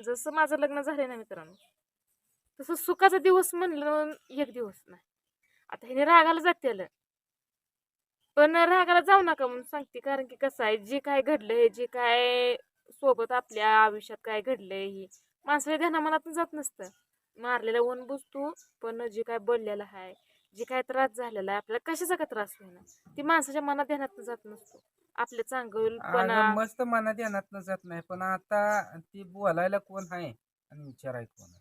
जसं माझं लग्न झालंय ना मित्रांनो तसं सुखाचा दिवस म्हणलं एक दिवस नाही. आता हिने रागाला जाते पण रागाला जाऊ नका म्हणून सांगते कारण की कसं आहे जे काय घडलंय जे काय सोबत आपल्या आयुष्यात काय घडलंय हे माणसाच्या ध्याना मनातून जात नसतं. मारलेला ऊन बुजतो पण जे काय बोललेलं आहे जे काय त्रास झालेला आहे आपल्याला कशाचा का त्रास होईना. ती माणसाच्या मनात ध्यानात जात नसतो. आपले चांगलपणा अगं, मस्त मनात ध्यानात जात नाही पण आता ती बोलायला कोण आहे आणि विचाराय कोण आहे?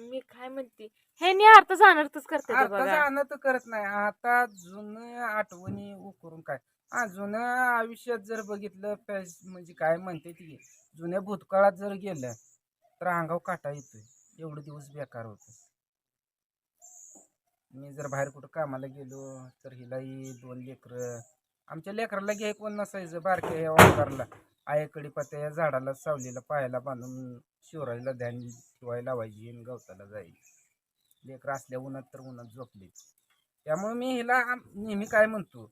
मी काय म्हणते हे नाही अर्थ जाणारच करते आता बघा. जाणं तर करत नाही आता जुनं आठवणी उकरून काय? हा जुनं आयुष्यात जर बघितलं पॅस म्हणजे काय म्हणते ती जुन्या भूतकाळात जर गेलं तर अंगावर काटा येतोय एवढे दिवस बेकार होत. मी जर बाहेर कुठं कामाला गेलो तर हिलाही दोन लेकरं आमच्या लेकराला घे कोण नसायचं बारक्या या वांकारला आयाकडे पत्या या झाडाला सावलीला पायाला बांधून शिवरायला ध्यान ठेवायला लावायची आणि गवताला जायची. लेकर असल्या उन्हात तर उन्हात झोपली. त्यामुळे मी हिला नेहमी काय म्हणतो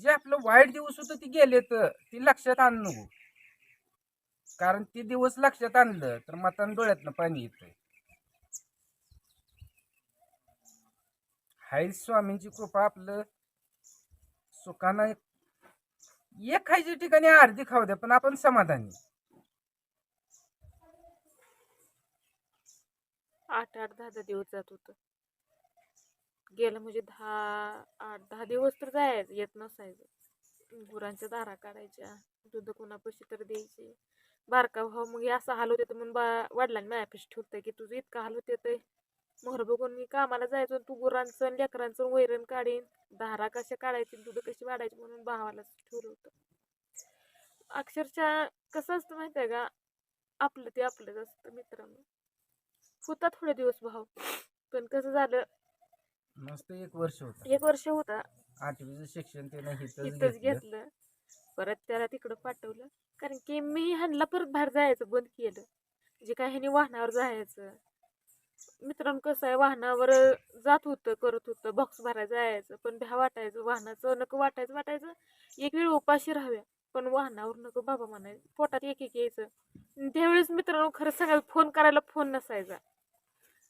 जे आपलं वाईट दिवस होतं ती गेले तर ती लक्षात आण नको. कारण ते दिवस लक्षात आणलं तर मतान डोळ्यातनं पाणी येतंय. हाय स्वामींची कृपा आपलं सुखानं एक खायच्या ठिकाणी अर्धी खाऊ द्या पण आपण समाधानी. आठ आठ दहा दहा दिवस जात होतं. गेलं म्हणजे दहा आठ दहा दिवस तर जायचं येत नसायचं. गुरांच्या दारा काढायच्या दूध कोणापाशी तर द्यायचे. बारका भाऊ मग असा हाल होते म्हणून बा वडिलांनी माझ्यापाशी ठेवतंय की तुझं इतकं हाल होते तर मोहर बघून मी कामाला जायचो तू गुरांचं आणि लेकरांचं वैरण काढीन. दारा कशा काढायची दूध कशी वाढायची म्हणून भावाला होतं अक्षरशः कसं असतं माहिती आहे का? आपलं ते आपलंच असतं मित्रांनो. होता थोडे दिवस भाव पण कसं झालं? मस्त एक वर्ष होत. एक वर्ष होता. आठवीचं शिक्षण इथंच घेतलं. घेतलं. परत त्याला तिकडं पाठवलं. कारण की मी ह्यांना परत बाहेर जायचं बंद केलं. जे काय ह्यानी वाहनावर जायचं. मित्रांनो कसं आहे वाहनावर जात होतं करत होतं बॉक्स भरायला जायचं पण भ्या वाटायचं वाहनाचं नको वाटायचं वाटायचं एक वेळ उपाशी राहाव्या पण वाहनावर नको बाबा म्हणायचं पोटात एक एक यायचं त्यावेळेस मित्रांनो खरं सांगायला फोन करायला फोन नसायचा.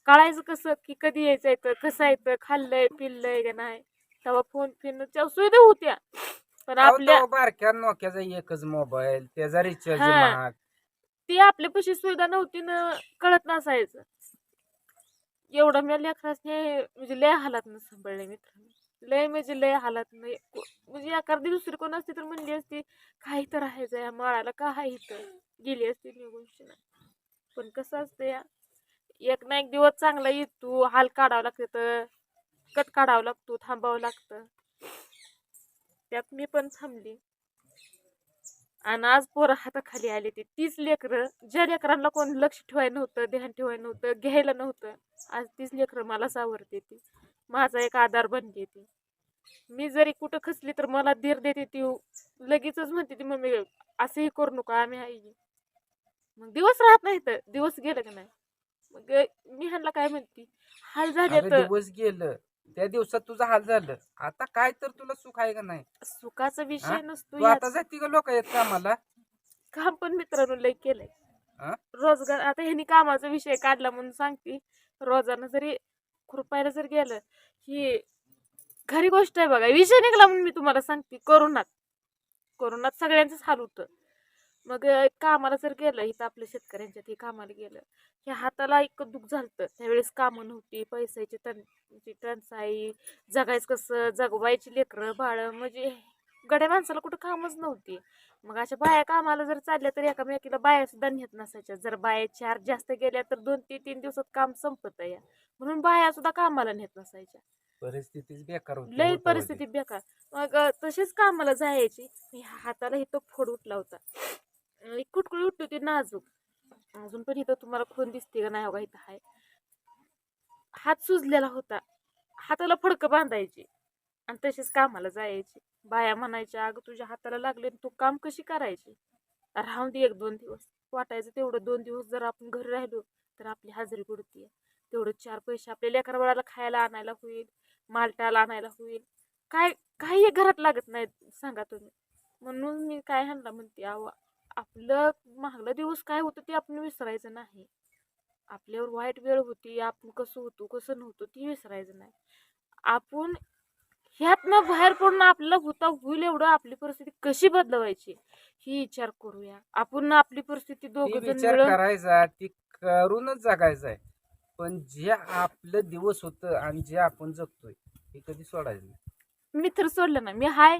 कळायचं कसं की कधी यायचं येतं कसं येतं खाल्लंय पिल्लंय का नाही तेव्हा फोन फिरणं त्या सुविधा होत्या. पण आपल्या बारक्या नोक्याचा एकच मोबाईल त्याचा रिचार्ज हा. महाग. ती आपल्यापाशी सुविधा नव्हती ना कळत नसायचं. एवढं मी लेकरासने म्हणजे लय हालात न सांभाळले मित्रांनो. लय म्हणजे लय हालात नाही म्हणजे एखादी दुसरी कोण असती तर म्हणली असती काही तर राहायचं या माळाला का आहे इथं? गेली असती निघून पण कसं असतं या एक ना एक दिवस चांगला येतो हाल काढावं लागते तर कट काढावं लागतो थांबावं लागतं. त्यात मी पण थांबली. आणि आज पोरं हाताखाली आले ते. तीच लेकरं ज्या लेकरांना कोण लक्ष ठेवायला नव्हतं ध्यान ठेवायला नव्हतं घ्यायला नव्हतं आज तीच लेकरं मला सावरते ती. माझा एक आधार बनली ती. मी जरी कुठं खचली तर मला धीर देते ती. लगेचच म्हणते ती मम्मी असंही करू नका आम्ही आई. मग दिवस राहत नाही तर दिवस गेलं का नाही? मग मी ह्यांना काय म्हणते? हाल झाले तर. दिवस गेलं. त्या दिवसात तुझं हाल झालं. आता काय तर तुला सुख आहे का नाही? सुखाचा विषय? नसतो तू आता जाती का लोक येत कामाला? काम पण मित्रांनो लय केलंय. हा? रोजगार आता ह्यांनी कामाचा विषय काढला म्हणून सांगते. रोजानं जरी खुरपायला जर गेलं ही खरी गोष्ट आहे बघा. विषय निघाला म्हणून मी तुम्हाला सांगते. कोरोनात. कोरोनात सगळ्यांचंच हाल होतं. मग कामाला जर गेलं इथं आपल्या शेतकऱ्यांच्यात हे कामाला गेलं ह्या हाताला एक दुःख झालतं. त्यावेळेस कामं नव्हती पैशाची टन टंचाई जगायचं कसं जगवायची लेकरं बाळं म्हणजे गड्या माणसाला कुठं कामच नव्हती. मग अशा बाया कामाला जर चालल्या तर एकामेकीला बाया सुद्धा नेत नसायच्या. जर बाया चार जास्त गेल्या तर दोन ते तीन दिवसात काम संपत या म्हणून बाया सुद्धा कामाला नेत नसायच्या. परिस्थितीच बेकार लई परिस्थिती बेकार. मग तशीच कामाला जायची. हाताला इथं फोड उठला होता. एक कुटकुळी उठली होती नाजूक अजून. पण इथं तुम्हाला खून दिसते का नाही हो इथं आहे हात सुजलेला होता. हाताला फडकं बांधायची. आणि तशीच कामाला जायची. बाया म्हणायच्या अगं तुझ्या हाताला लागले आणि तू काम कशी करायची? राहून दे एक दोन दिवस. वाटायचं तेवढं दोन दिवस जर आपण घरी राहिलो तर आपली हजेरी पडते तेवढं चार पैसे आपल्या लेकरबाळाला खायला आणायला होईल मालटाला आणायला होईल. काय काही घरात लागत नाही सांगा तुम्ही. म्हणून मी काय ह्यांना म्हणते आवा आपलं मागला दिवस काय होतं ते आपण विसरायचं नाही. आपल्यावर वाईट वेळ होती आपण कसं होतो कसं नव्हतं ती विसरायचं नाही. आपण ह्यातनं बाहेर पडून आपल्याला होता होईल एवढं आपली परिस्थिती कशी बदलवायची? ही विचार करूया. आपण आपली परिस्थिती दोघं विचार करायचा ती करूनच जगायचं आहे. पण जे आपलं दिवस होतं आणि जे आपण जगतोय हे कधी सोडायचं नाही. मी तर सोडलं ना मी हाय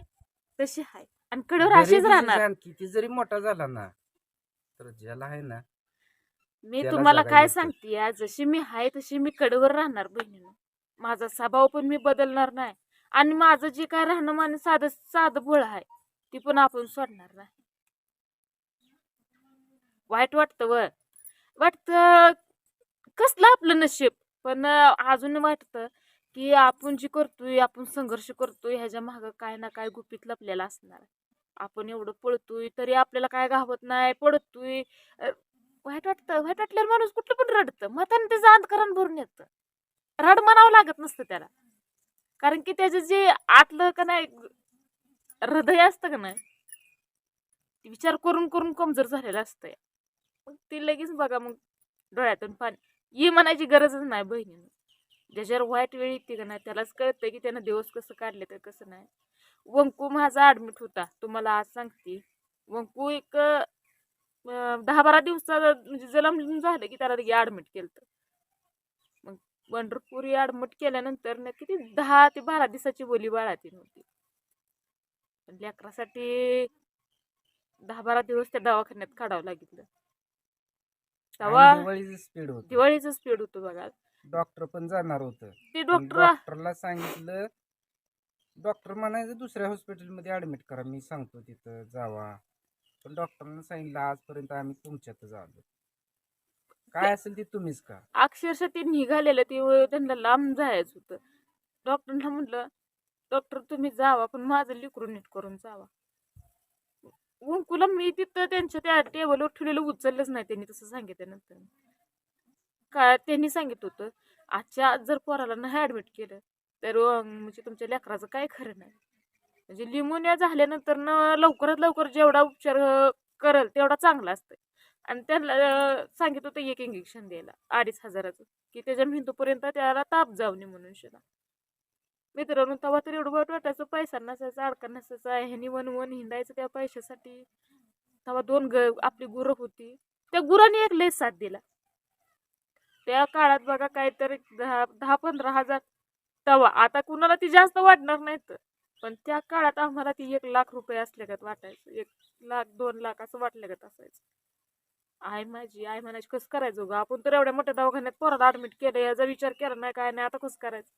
तशी हाय. आणि कडेवर अशीच बी राहणार. किती जरी मोठा झाला ना तर ज्याला आहे ना मी त्याला तुम्हाला जगायला काय. सांगते जशी मी हाय तशी मी कडेवर राहणार बहिणीनं. माझा स्वभाव पण मी बदलणार नाही. आणि माझं जे काय राहणं साधं साधं बोळ आहे ती पण आपण सोडणार नाही. वाईट वाटतं व वाटतं कसलं आपलं नशीब? पण अजून वाटतं की आपण जे करतोय आपण संघर्ष करतोय ह्याच्या मागं काय ना काय गुपित लपलेलं असणार. आहे. आपण एवढं पळतोय तरी आपल्याला काय घावत नाही पडतोय. वाईट वाटतं वाईट वाटल्यावर माणूस कुठलं पण रडतं. मताने त्याचं अंतकरण भरून येतं. रड म्हणावं लागत नसतं त्याला. कारण की त्याचं जे आतलं का नाही हृदय असतं का नाही ते विचार करून करून कमजोर झालेलं असतं मग ते लगेच बघा मग डोळ्यातून पाणी. ये म्हणायची गरजच नाही बहिणीनं. ज्याच्यावर वाईट वेळ येते का नाही त्यालाच कळतं की त्यानं दिवस कसं काढले तर कसं नाही. वंकू माझा ॲडमिट होता. तुम्हाला आज सांगते. वंकू एक दहा बारा दिवसाचा म्हणजे जलम झालं की त्याला लगे ॲडमिट केलं मग पंढरपुरी ॲडमिट केल्यानंतर ना किती दहा ते बारा दिवसाची बोली बाळाती नव्हती. लेकरासाठी दहा बारा दिवस त्या दवाखान्यात काढावं लागितलं तेव्हा स्पीड होत. दिवाळीचं स्पीड होतं बघा. डॉक्टर पण जाणार होतं. ते डॉक्टर डॉक्टरला सांगितलं डॉक्टर म्हणायचं दुसऱ्या हॉस्पिटलमध्ये ऍडमिट करा मी सांगतो तिथं जावा. पण डॉक्टरनं सांगितलं आजपर्यंत आम्ही तुमच्यातच आलो. काय असेल ते तुम्हीच का अक्षरशः ते निघालेलं ते त्यांना लांब जायचं होतं. डॉक्टरला म्हटलं डॉक्टर तुम्ही जावा पण माझं लिकरू नीट करून जावा. उंकुला मी तिथं त्यांच्या त्या टेबलवर ठेवलेलं उचललंच नाही त्यांनी तसं सांगितल्यानंतर का त्यांनी सांगितलं होतं आजच्या आज जर पोराला नाही ॲडमिट केलं तर म्हणजे तुमच्या लेकराचं काय खरं नाही. म्हणजे लिमोनिया झाल्यानंतर न लवकरात लवकर जेवढा उपचार करल तेवढा चांगला असतं आणि त्यांना सांगित सांगितलं होतं एक इंजेक्शन द्यायला अडीच हजाराचं. की त्याच्या मेंदूपर्यंत त्याला ताप जाऊ नये म्हणून शिला मित्रांनो तेव्हा तर एवढं वाईट वाटायचं पैसा नसायचा अडका नसायचा ह्यानी वन वन हिंडायचं त्या पैशासाठी. तेव्हा दोन ग आपली गुरं होती. त्या गुरांनी एक लेस साथ दिला. त्या काळात बघा काहीतरी दहा दहा पंधरा हजार तवा. आता कुणाला ती जास्त वाटणार नाहीत पण त्या काळात आम्हाला ती एक लाख रुपये असल्यागत वाटायचं. एक लाख दोन लाख असं वाटल्यागत असायचं. आय माझी आई म्हणायची कसं करायचं ग आपण तर एवढ्या मोठ्या दवाखान्यात पोराला ऍडमिट केलं याचा विचार केला नाही काय नाही आता कसं करायचं?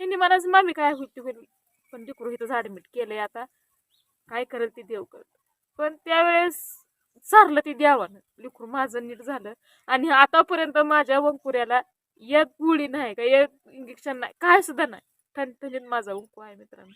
ह्यांनी म्हणायचं मामी काय होती होईल? पण लेकरू इथंच ऍडमिट केलंय आता. काय करेल ती देव करत पण त्यावेळेस सारलं ती द्यावानं लिखरू माझं नीट झालं. आणि आतापर्यंत माझ्या वंकुऱ्याला एक गोळी नाही का? एक इंजेक्शन नाही. काय सुद्धा नाही. ठणठणीत माझा उंकू आहे मित्रांनो.